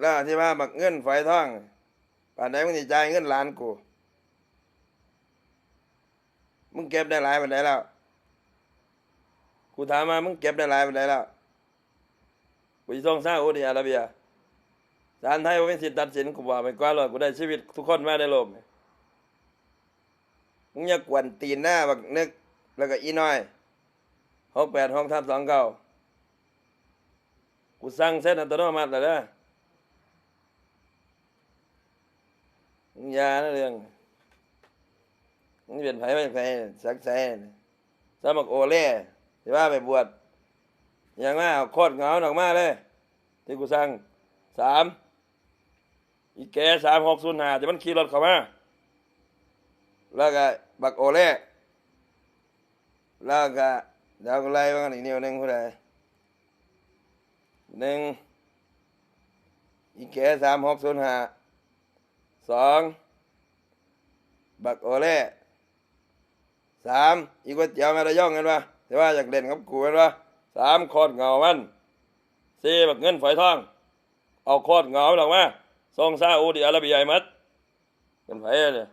แล้วที่ว่าบักเงินฝอยทองป่านใดมึงสิจ่ายเงินล้านกูมึงเก็บได้หลายปานใดแล้วกูถามมามึงเก็บได้หลายปานใดแล้วกูสิส่งซาอุดิอาระเบียศาลไทยบ่มีสิทธิ์ตัดสินกูบอกไปกว่าเลยกูได้ชีวิตทุกคนมาในโลกนี่มึงอย่ากวนตีนหน้าบักนึก แล้วก็อีน้อยหกแปดหกทับสองเก้ากูสั่งเส้นอัตโนมัติแล้วเด้อมึงอ ยานะเรื่องมึงเป็นไผไปไผสักใส่สมักโอเล่ที่ว่าไปบวชอย่างว่าเอาโคตรเหงาออกมากเลย ที่กูสั่งสามอีแกสามหกศูนย์ห้าที่มันขี่รถเข้ามาแล้วก็บักโอเล่แล้วก็ดี๋ยวกูไล่มากันอีกนิ้วหนึ่งผู้ใดหนึ่งอีแกสามหกศูนย์ห้า สองบักโอเล่สามอีกว่าเจียวมาระย่องกันวะแต่ว่าอยากเล่นกับกูกันวะสามโคตรเงามันสี่บักเงินฝอยทอง เอาโคตรเงาหรอกมาทรงซาอุดิอาระเบียให้หมัดกันไปเลย